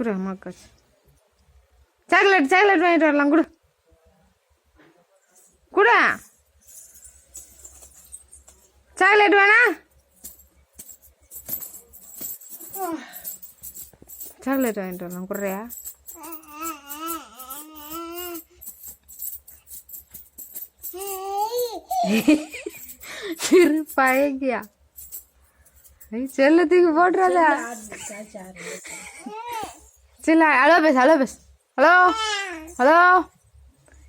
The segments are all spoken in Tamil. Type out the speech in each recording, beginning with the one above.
குடு அம்மாக்கா சாக்லேட் சாக்லேட் வாங்கிட்டு வரலாம் குடு. குடு. சாக்லேட் வேணா? சாக்லேட் வாங்கிட்டு வரலாம் குடுறியா? சிறு பழகியா? செல்லத்துக்கு போட்டுறதா. சில்ல ஹலோ பேஸ் ஹலோ பேஸ் ஹலோ ஹலோ.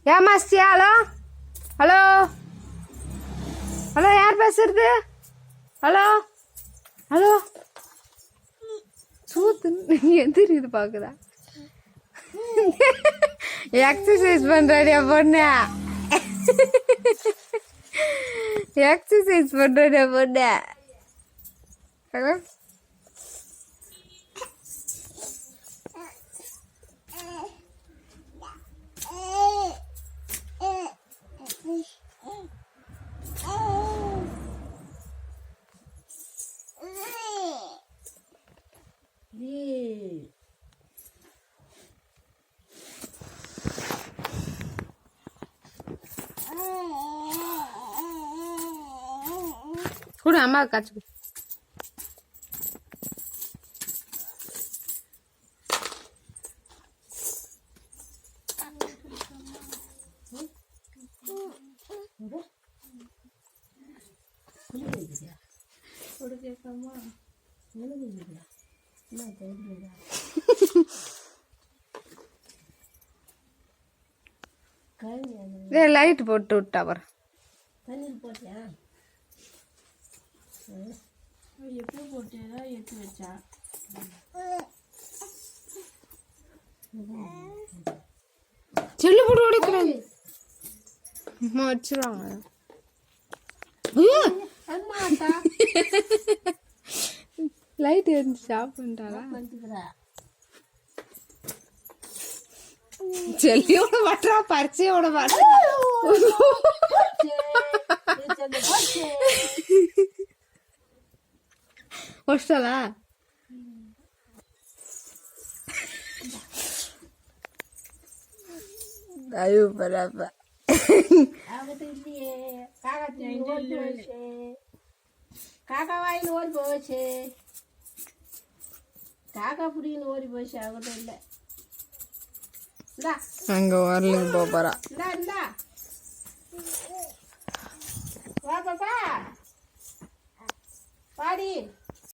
ஏமாஸ்தியா ஹலோ? ஹலோ? ஹலோ யார் பேசுறது? ஹலோ? ஹலோ? சூத்து எதிரி இது பார்க்குதா எக்ஸசைஸ் பண்ணுறாடியா பொண்ணு. எக்ஸசைஸ் பண்ணுறாடியா பொண்ணு. ஹலோ கொடு அம்மா காய்ச்சி லைட் போட்டு விட்டா தண்ணீர் போட்டியா? எப்போ போட்டேதா எடுத்து வச்சா. செல்லு போட்டு உடைக்கிறாங்க அம்மா வச்சிருவாங்க. லைட் எரிஞ்சு ஆஃப் பண்ணிட்டாளா? வந்துக்கிறா செல்லியோட மாட்டா பரிச்சையோட மாட்டா. வச்சிட்டாளா ஐயோ பரப்ப ஆகத்து இல்லையே காக்கா ஓடி போச்சு காக்கா புடின்னு ஓடி போச்சு ஆகட்டும் இல்லை அங்க வரலுக்கு போக போறா இந்தா இந்தா வா பாப்பா பாடி